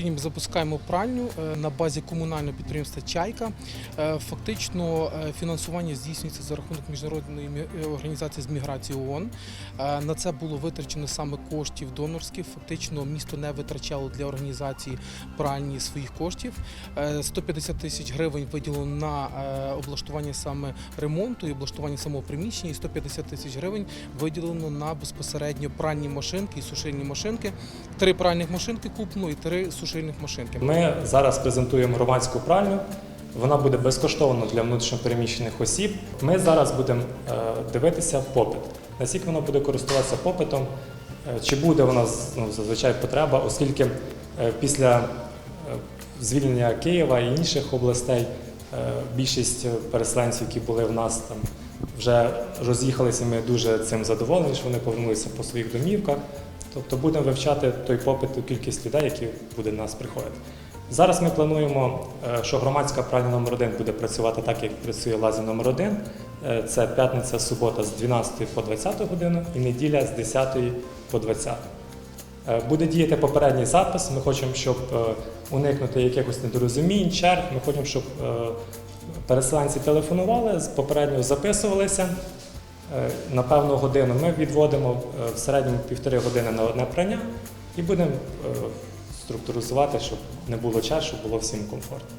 Сьогодні ми запускаємо пральню е, на базі комунального підприємства Чайка. Е, Фактично е, фінансування здійснюється за рахунок міжнародної організації з міграції ООН. На це було витрачено саме коштів донорських. Фактично місто не витрачало для організації пральні своїх коштів. Е, 150 тисяч гривень виділено на облаштування саме ремонту і облаштування самого приміщення, і 150 тисяч гривень виділено на безпосередньо пральні машинки і сушильні машинки. Три пральних машинки куплено і три сушильних машинки. Ми зараз презентуємо громадську пральню. Вона буде безкоштовно для внутрішньопереміщених осіб. Ми зараз будемо е, дивитися попит. Наскільки вона буде користуватися попитом, е, чи буде вона ну, зазвичай потреба, оскільки е, після звільнення Києва і інших областей більшість переселенців, які були в нас там, вже роз'їхалися. Ми дуже цим задоволені, що вони повернулися по своїх домівках. Тобто будемо вивчати той попит, ту кількість людей, які буде до нас приходити. Зараз ми плануємо, е, що громадська пральня номер 1 буде працювати так, як працює лазі номер 1 Е, Це п'ятниця, субота з 12 по 20 годину і неділя з 10 по 20. Е, Буде діяти попередній запис. Ми хочемо, щоб уникнути якихось недорозумінь, черг. Ми хочемо, щоб переселенці телефонували, попередньо записувалися. Е, На певну годину ми відводимо е, в середньому півтори години на одне прання і будемо е, структуризувати, щоб не було часу, щоб було всім комфортно.